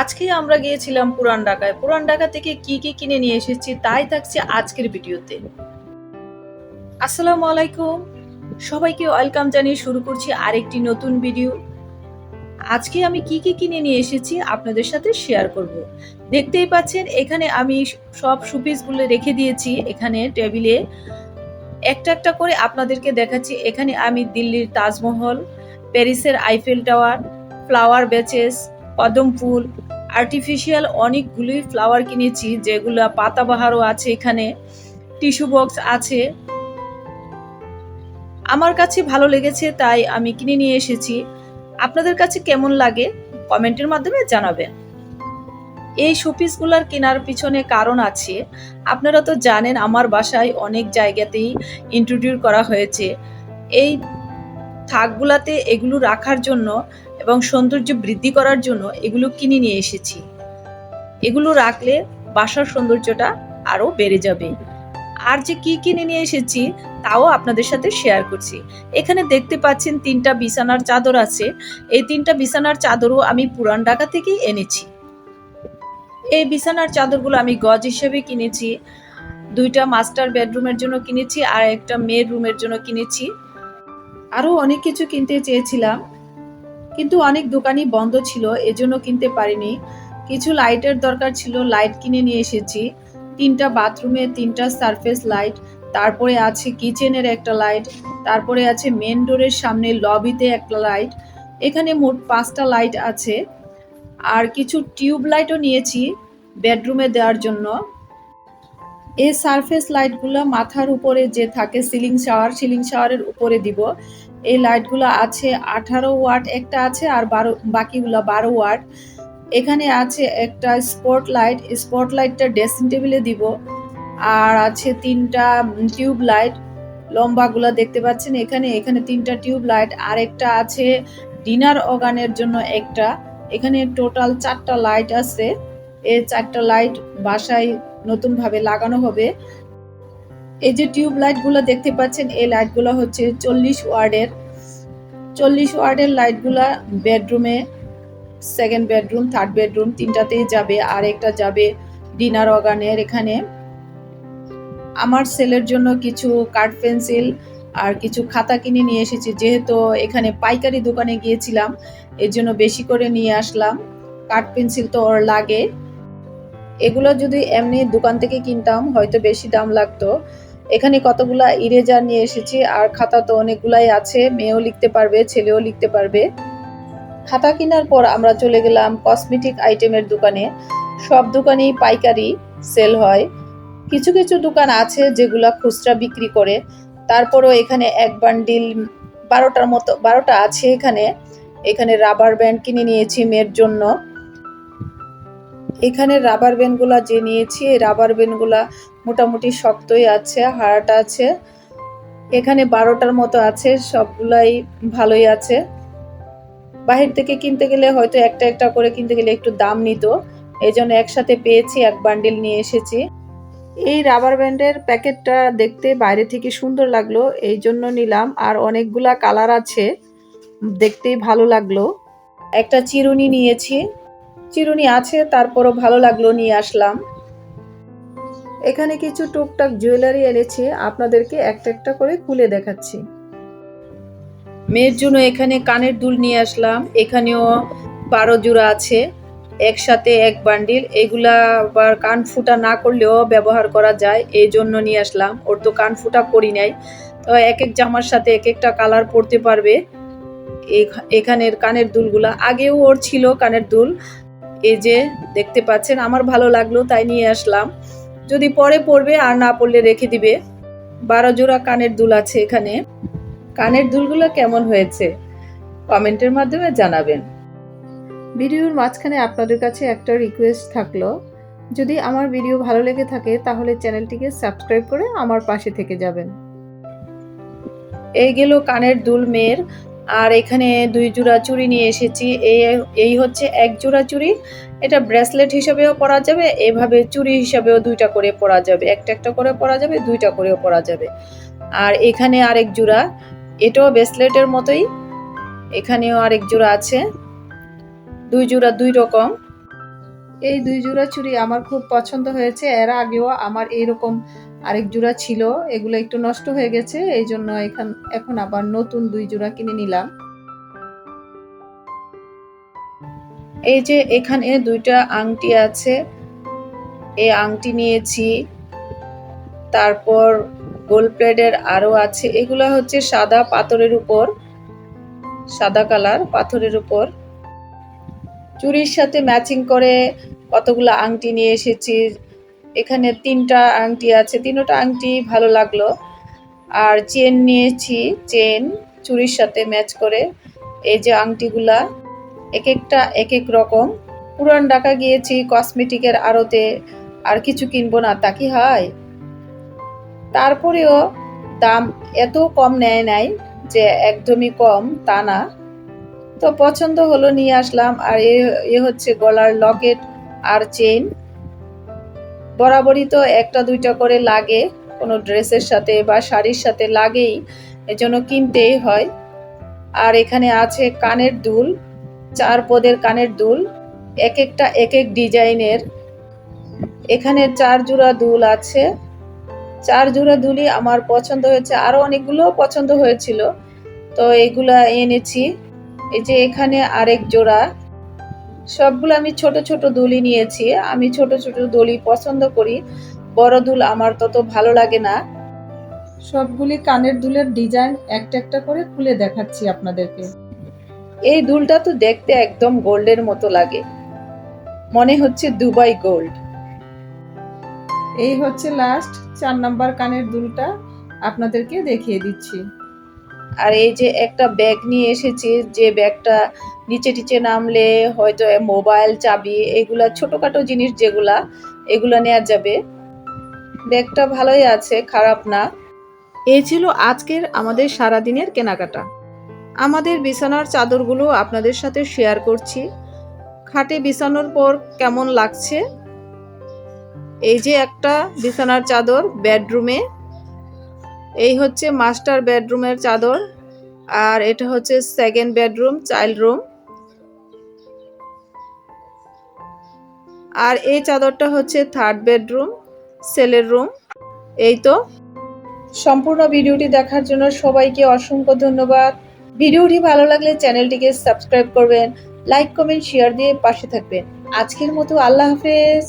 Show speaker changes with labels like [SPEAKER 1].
[SPEAKER 1] আজকে আমরা গিয়েছিলাম পুরান ঢাকায়। পুরান ঢাকা থেকে কি কি কিনে নিয়ে এসেছি তাই থাকছে আজকের ভিডিওতে। আসসালামু আলাইকুম। সবাইকে ওয়েলকাম জানিয়ে শুরু করছি আরেকটি নতুন ভিডিও। আজকে আমি কি কি কিনে নিয়ে এসেছি আপনাদের সাথে শেয়ার করব। দেখতেই পাচ্ছেন, এখানে আমি সব সুপিসগুলো রেখে দিয়েছি এখানে টেবিলে। একটা একটা করে আপনাদেরকে দেখাচ্ছি। এখানে আমি দিল্লির তাজমহল, প্যারিসের আইফেল টাওয়ার, ফ্লাওয়ার বেচেস কদম ফুল আর্টিফিশিয়াল অনেকগুলোই ফ্লাওয়ার কিনেছি, যেগুলো পাতাবাহারও আছে এখানে টিস্যু বক্স আছে। আমার কাছে ভালো লেগেছে, তাই আমি কিনে নিয়ে এসেছি। আপনাদের কাছে কেমন লাগে, কমেন্টের মাধ্যমে জানাবেন। এই শোপিসগুলোর কেনার পিছনে কারণ আছে, আপনারা তো জানেন আমার বাসায় অনেক জায়গাতেই ইন্ট্রোডিউস করা হয়েছে। এই থাকগুলাতে এগুলো রাখার জন্য এবং সৌন্দর্য বৃদ্ধি করার জন্য এগুলো কিনে নিয়ে এসেছি। এগুলো রাখলে বাসার সৌন্দর্যটা আরও বেড়ে যাবে। আর যে কি কিনে নিয়ে এসেছি তাও আপনাদের সাথে শেয়ার করছি। এখানে দেখতে পাচ্ছেন তিনটা বিছানার চাদর আছে। এই তিনটা বিছানার চাদরও আমি পুরান ঢাকা থেকেই এনেছি। এই বিছানার চাদরগুলো আমি গজ হিসেবে কিনেছি। দুইটা মাস্টার বেডরুমের জন্য কিনেছি আর একটা মেয়ের রুমের জন্য কিনেছি। আরও অনেক কিছু কিনতে চেয়েছিলাম। কিন্তু অনেক দোকানই বন্ধ ছিল, এজন্য কিনতে পারিনি। কিছু লাইটের দরকার ছিল, লাইট কিনে নিয়ে এসেছি। তিনটা বাথরুমে তিনটা সারফেস লাইট, তারপরে আছে কিচেনের একটা লাইট, তারপরে আছে মেন ডোরের সামনে লবিতে একটা লাইট, এখানে মোট পাঁচটা লাইট আছে। আর কিছু টিউব লাইটও নিয়েছি বেডরুমে দেওয়ার জন্য। এই সারফেস লাইটগুলো মাথার উপরে যে থাকে সিলিং শাওয়ার, সিলিং শাওয়ারের উপরে দিব। এই লাইটগুলো আছে আঠারো ওয়াট, একটা আছে আর বারো, বাকিগুলো বারো ওয়াট। এখানে আছে একটা স্পট লাইট স্পট লাইটটা ড্রেসিং টেবিলে দিব। আর আছে তিনটা টিউব লাইট লম্বাগুলো দেখতে পাচ্ছেন এখানে এখানে তিনটা টিউব লাইট আর একটা আছে ডিনার অগানের জন্য একটা। এখানে টোটাল চারটা লাইট আছে। এই চারটা লাইট বাসায় নতুনভাবে লাগানো হবে। এই যে টিউব লাইটগুলো দেখতে পাচ্ছেন, এই লাইটগুলো হচ্ছে চল্লিশ ওয়ার্ডের। চল্লিশ ওয়ার্ডের লাইটগুলা বেডরুমে সেকেন্ড বেডরুম থার্ড বেডরুম, তিনটাতেই যাবে আর একটা যাবে ডিনার অগানের এখানে। আমার সেলের জন্য কিছু কাঠ পেন্সিল আর কিছু খাতা কিনে নিয়ে এসেছি, যেহেতু এখানে পাইকারি দোকানে গিয়েছিলাম, এর জন্য বেশি করে নিয়ে আসলাম। কাঠ পেন্সিল তো ওর লাগে। এগুলো যদি এমনি দোকান থেকে কিনতাম, হয়তো বেশি দাম লাগতো। এখানে কতগুলা ইরেজার নিয়ে এসেছি, আর খাতা তো অনেকগুলাই আছে, মেয়েও লিখতে পারবে, ছেলেও লিখতে পারবে। খাতা কেনার পর আমরা চলে গেলাম কসমেটিক আইটেমের দোকানে। সব দোকানেই পাইকারি সেল হয়। কিছু কিছু দোকান আছে যেগুলা খুচরা বিক্রি করে। তারপরও এখানে এক বান্ডিল বারোটার মতো, বারোটা আছে এখানে। এখানে রাবার ব্যান্ড কিনে নিয়েছি মেয়ের জন্য। এখানে রাবার ব্যান্ডগুলা যে নিয়েছি, এই রাবার ব্যান্ডগুলা মোটামুটি শক্তই আছে, হাড়াটা আছে। এখানে বারোটার মতো আছে, সবগুলাই ভালোই আছে। বাহির থেকে কিনতে গেলে হয়তো একটা একটা করে কিনতে গেলে একটু দাম নিত। এই জন্য একসাথে পেয়েছি, এক বান্ডিল নিয়ে এসেছি। এই রাবার ব্যান্ডের প্যাকেটটা দেখতে বাইরে থেকে সুন্দর লাগল, এই জন্য নিলাম। আর অনেকগুলা কালার আছে, দেখতেই ভালো লাগল। একটা চিরুনি নিয়েছি। চিরুনি আছে, তারপরও ভালো লাগল নিয়ে আসলাম। এখানে কিছু টুকটাক জুয়েলারি এনেছি, আপনাদেরকে একটা একটা করে খুলে দেখাচ্ছি। মেয়ের জন্য এখানে কানের দুল নিয়ে আসলাম, এখানেও বারো জোড়া আছে, একসাথে এক বান্ডিল, এগুলা আবার কান ফুটা না করলেও ব্যবহার করা যায়, এই জন্য নিয়ে আসলাম। ওর তো কান ফুটা করি নাই, তো এক এক জামার সাথে এক একটা কালার পরতে পারবে। এখানের কানের দুলগুলা, আগেও ওর ছিল কানের দুল এই যে দেখতে পাচ্ছেন, আমার ভালো লাগল, তাই নিয়ে আসলাম। যদি পরে পড়বে, আর না পড়লে রেখে দিবে। বারো জোড়া কানের দুল আছে এখানে। কানের দুলগুলো কেমন হয়েছে? কমেন্টের মাধ্যমে জানাবেন। ভিডিওর মাঝখানে আপনাদের কাছে একটা রিকোয়েস্ট থাকল। যদি আমার ভিডিও ভালো লেগে থাকে, তাহলে চ্যানেলটিকে সাবস্ক্রাইব করে আমার পাশে থেকে যাবেন। এই গেল কানের দুল মেয়ের আর এখানে দুই জোড়া চুড়ি নিয়ে এসেছি। এই এই হচ্ছে এক জোড়া চুড়ি। এটা ব্রেসলেট হিসাবেও পরা যাবে, এভাবে চুড়ি হিসাবেও দুইটা করে পরা যাবে। একটা একটা করে পরা যাবে, দুইটা করেও পরা যাবে। আর এখানে আরেক জোড়া, এটাও ব্রেসলেটের মতোই। এখানেও আরেক জোড়া আছে। দুই জোড়া দুই রকম। এই দুই জোড়া চুড়ি আমার খুব পছন্দ হয়েছে। এর আগেও আমার এইরকম আরেক জোড়া ছিল, এগুলো একটু নষ্ট হয়ে গেছে, এই জন্য এখান, এখন আবার নতুন দুই জোড়া কিনে নিলাম। এই যে এখানে দুইটা আংটি আছে, এই আংটি নিয়েছি। তারপর গোল্ড প্লেটের আরও আছে, এগুলো হচ্ছে সাদা পাথরের উপর, সাদা কালার পাথরের উপর। চুরির সাথে ম্যাচিং করে কতগুলো আংটি নিয়ে এসেছি এখানে তিনটা আংটি আছে, তিনটা আংটি ভালো লাগল। আর চেন নিয়েছি চেন চুরির সাথে ম্যাচ করে। এই যে আংটিগুলা এক একটা এক এক রকম। পুরান ঢাকা গিয়েছি কসমেটিকের আড়তে, আর কিছু কিনবো না, তা কি হয়? তারপরেও দাম এত কম নেয় নাই যে একদমই কম, তা না। তো পছন্দ হলো নিয়ে আসলাম, আর এ হচ্ছে গলার লকেট আর চেইন বরাবরই তো একটা, দুইটা করে লাগে, কোনো ড্রেসের সাথে বা শাড়ির সাথে লাগেই, এজন্য কিনতেই হয়। আর এখানে আছে কানের দুল, চার পদের কানের দুল এক একটা এক এক ডিজাইনের। এখানে চার জোড়া দুল আছে। চার জোড়া দুলই আমার পছন্দ হয়েছে আরও অনেকগুলো পছন্দ হয়েছিল। তো এইগুলা এনেছি। এই যে এখানে আরেক জোড়া সবগুলো আমি ছোট ছোট দুলি নিয়েছি। আমি ছোট ছোট দলি পছন্দ করি। বড় দুল আমার তত ভালো লাগে না। সবগুলি কানের দুলের ডিজাইন একটা একটা করে খুলে দেখাচ্ছি আপনাদেরকে। এই দুলটা তো দেখতে একদম গোল্ডের মতো লাগে। মনে হচ্ছে দুবাই গোল্ড। এই হচ্ছে লাস্ট চার নাম্বার কানের দুলটা আপনাদেরকে দেখিয়ে দিচ্ছি। আর এই যে একটা ব্যাগ নিয়ে এসেছি, যে ব্যাগটা নিচে টিচে নামলে হয়তো মোবাইল চাবি এগুলা ছোটোখাটো জিনিস যেগুলা, এগুলা নেওয়া যাবে। ব্যাগটা ভালোই আছে, খারাপ না। এই ছিল আজকের আমাদের সারাদিনের কেনাকাটা। আমাদের বিছানার চাদরগুলো আপনাদের সাথে শেয়ার করছি। খাটে বিছানোর পর কেমন লাগছে? এই যে একটা বিছানার চাদর বেডরুমে এই হচ্ছে মাস্টার বেডরুমের চাদর, আর এটা হচ্ছে সেকেন্ড বেডরুম চাইল্ড রুম আর এই চাদরটা হচ্ছে থার্ড বেডরুম সেলের রুম এই তো। সম্পূর্ণ ভিডিওটি দেখার জন্য সবাইকে অসংখ্য ধন্যবাদ। ভিডিওটি ভালো লাগলে চ্যানেলটিকে সাবস্ক্রাইব করবেন লাইক কমেন্ট শেয়ার দিয়ে পাশে থাকবেন। আজকের মতো আল্লাহ হাফেজ।